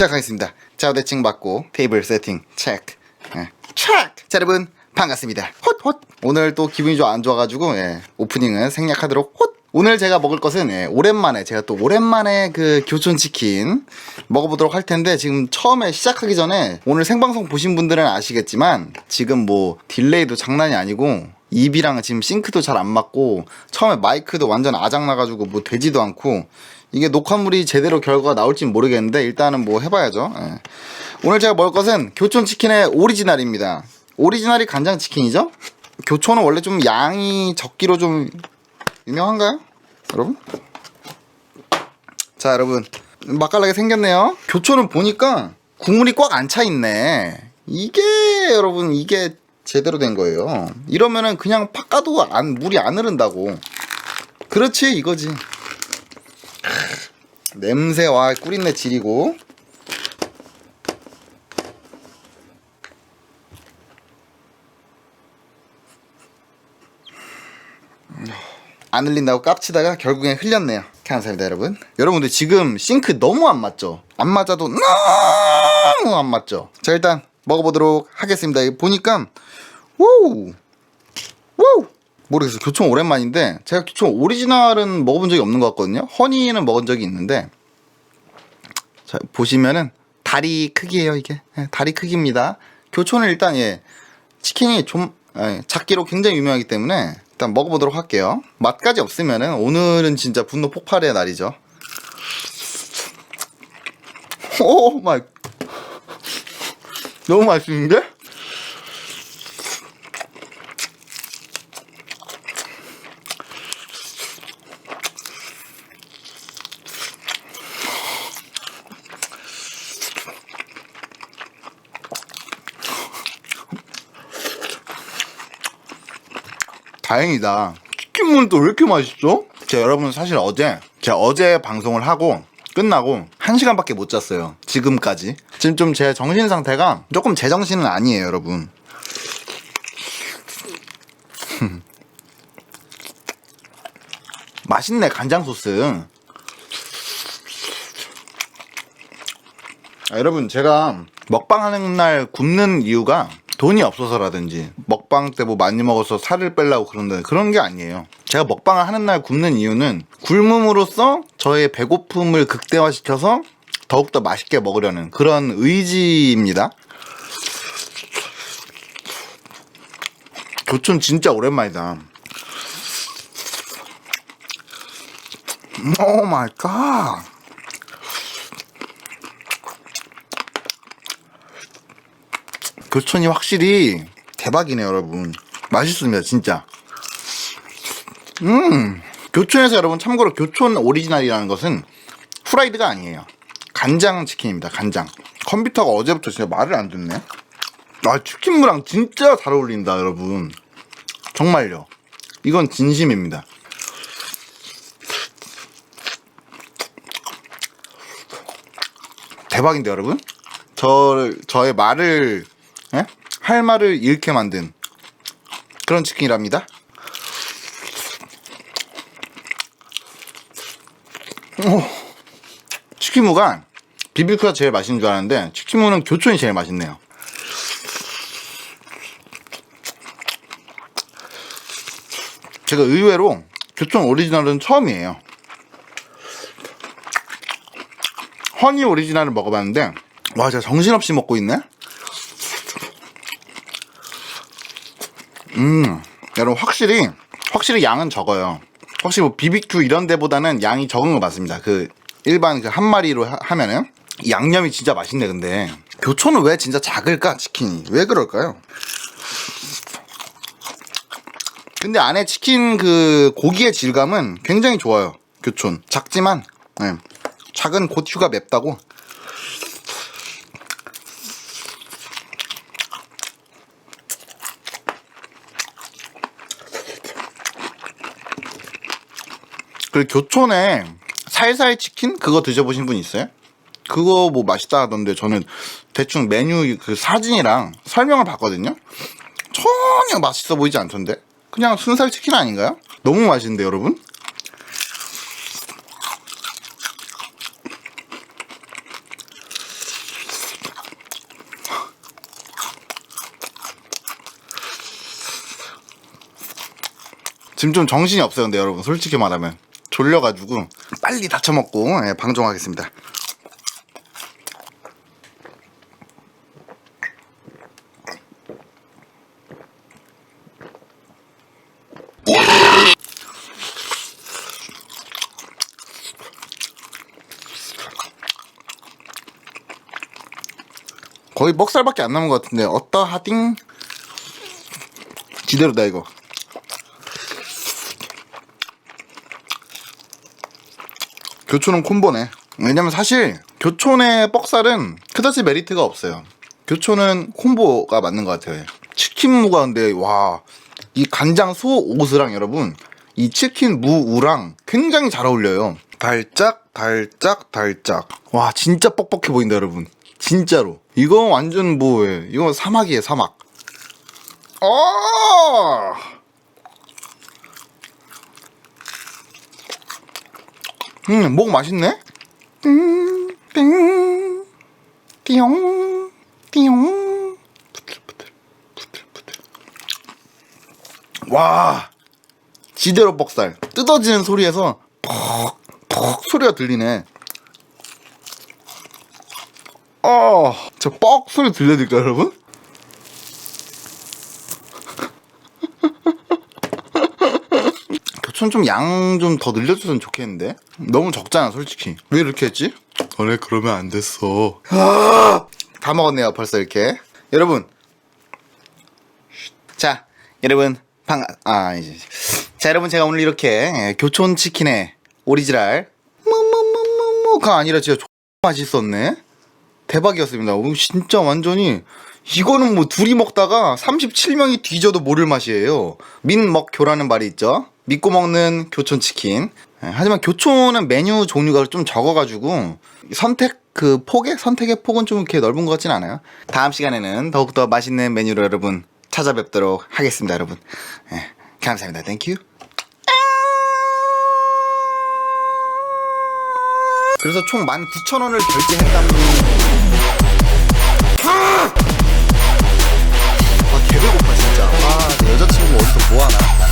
시작하겠습니다. 좌우대칭 받고 테이블 세팅 체크. 예. 체크. 자 여러분 반갑습니다. 헛헛. 오늘 또 기분이 좀 안 좋아가지고 예, 오프닝은 생략하도록 헛. 오늘 제가 먹을 것은 예, 오랜만에 제가 또 오랜만에 그 교촌 치킨 먹어보도록 할 텐데 지금 처음에 시작하기 전에 오늘 생방송 보신 분들은 아시겠지만 지금 뭐 딜레이도 장난이 아니고 입이랑 지금 싱크도 잘 안 맞고 처음에 마이크도 완전 아작 나가지고 뭐 되지도 않고 이게 녹화물이 제대로 결과가 나올진 모르겠는데 일단은 뭐 해봐야죠. 예. 오늘 제가 먹을 것은 교촌 치킨의 오리지널입니다. 오리지널이 간장 치킨이죠? 교촌은 원래 좀 양이 적기로 좀 유명한가요? 여러분? 자 여러분 맛깔나게 생겼네요. 교촌은 보니까 국물이 꽉 안 차 있네. 이게 여러분 이게 제대로 된 거예요. 이러면은 그냥 팍 까도 안 물이 안 흐른다고. 그렇지 이거지. 냄새 와 꿀인내 지리고. 안 흘린다고 깝치다가 결국엔 흘렸네요. 감사합니다 여러분. 여러분들 지금 싱크 너무 안 맞죠? 안 맞아도 너무 안 맞죠? 자 일단 먹어보도록 하겠습니다. 보니까 워우 모르겠어요. 교촌 오랜만인데 제가 교촌 오리지널은 먹어본 적이 없는 것 같거든요. 허니는 먹은 적이 있는데 자 보시면은 다리 크기예요 이게. 예, 다리 크기입니다. 교촌은 일단 예 치킨이 좀 예, 작기로 굉장히 유명하기 때문에 일단 먹어보도록 할게요. 맛까지 없으면은 오늘은 진짜 분노 폭발의 날이죠. 오 마이 너무 맛있는데? 다행이다. 치킨은 또왜 이렇게 맛있어? 제가 여러분 사실 어제 제가 어제 방송을 하고 끝나고 한 시간밖에 못 잤어요. 지금까지. 지금 좀 제 정신 상태가 조금 제 정신은 아니에요, 여러분. 맛있네 간장 소스. 아, 여러분 제가 먹방 하는 날 굶는 이유가 돈이 없어서라든지 먹방 때 뭐 많이 먹어서 살을 빼려고 그런다 그런 게 아니에요. 제가 먹방을 하는 날 굶는 이유는 굶음으로써 저의 배고픔을 극대화시켜서 더욱더 맛있게 먹으려는 그런 의지입니다. 교촌 진짜 오랜만이다. 오 마이 갓. 교촌이 확실히 대박이네요, 여러분. 맛있습니다, 진짜. 음, 교촌에서 여러분 참고로 교촌 오리지널이라는 것은 후라이드가 아니에요. 간장 치킨입니다, 간장. 컴퓨터가 어제부터 진짜 말을 안 듣네. 아, 치킨무랑 진짜 잘 어울린다, 여러분. 정말요. 이건 진심입니다. 대박인데, 여러분? 저, 저의 말을 예? 할 말을 잃게 만든 그런 치킨이랍니다. 오, 치킨무가 비비큐가 제일 맛있는 줄 알았는데 치킨무는 교촌이 제일 맛있네요. 제가 의외로 교촌 오리지널은 처음이에요. 허니 오리지널을 먹어봤는데 와 진짜 정신없이 먹고 있네. 음, 여러분 확실히 확실히 양은 적어요. 확실히 뭐 BBQ 이런 데보다는 양이 적은 거 맞습니다. 그 일반 그 한 마리로 하, 면은 양념이 진짜 맛있네. 근데 교촌은 왜 진짜 작을까 치킨이 왜 그럴까요? 근데 안에 치킨 그 고기의 질감은 굉장히 좋아요. 교촌 작지만 네. 작은 고추가 맵다고 그 교촌에 살살 치킨 그거 드셔보신 분 있어요? 그거 뭐 맛있다 하던데 저는 대충 메뉴 그 사진이랑 설명을 봤거든요. 전혀 맛있어 보이지 않던데 그냥 순살 치킨 아닌가요? 너무 맛있는데 여러분. 지금 좀 정신이 없어요, 근데 여러분. 솔직히 말하면. 졸려가지고 빨리 다쳐 먹고 예, 방종하겠습니다. 거의 먹살밖에 안 남은 것 같은데 어떠하딩? 지대로다 이거 교촌은 콤보네. 왜냐면 사실 교촌의 뻑살은 그다지 메리트가 없어요. 교촌은 콤보가 맞는 것 같아요. 치킨 무가 근데 와 이 간장 소 오스랑 여러분 이 치킨 무 우랑 굉장히 잘 어울려요. 달짝 달짝 달짝. 와 진짜 뻑뻑해 보인다 여러분. 진짜로. 이거 완전 뭐 예, 이거 사막이에요 사막. 어 음, 목 맛있네? 띵, 띵, 띠용, 띠용. 부들부들, 부들부들. 와, 지대로 뻑살. 뜯어지는 소리에서 퍽, 퍽 소리가 들리네. 어, 저 뻑 소리 들려드릴까, 여러분? 좀 양 좀 더 늘려줬으면 좋겠는데? 너무 적잖아 솔직히. 왜 이렇게 했지? 원래 그러면 안 됐어. 아! 다 먹었네요 벌써 이렇게. 여러분. 자 여러분. 방 아 이제. 자 여러분 제가 오늘 이렇게 예, 교촌 치킨의 오리지널 뭐뭐뭐뭐뭐가 아니라 진짜 X 맛있었네. 대박이었습니다. 오, 진짜 완전히 이거는 뭐 둘이 먹다가 37명이 뒤져도 모를 맛이에요. 민먹교라는 말이 있죠. 믿고 먹는 교촌 치킨. 예, 하지만 교촌은 메뉴 종류가 좀 적어가지고 선택 그 폭의 선택의 폭은 좀 이렇게 넓은 것 같진 않아요. 다음 시간에는 더욱더 맛있는 메뉴로 여러분 찾아뵙도록 하겠습니다 여러분. 예, 감사합니다. 땡큐 그래서 총 19,000원을 결제했다는 여자친구 어디서 뭐하나?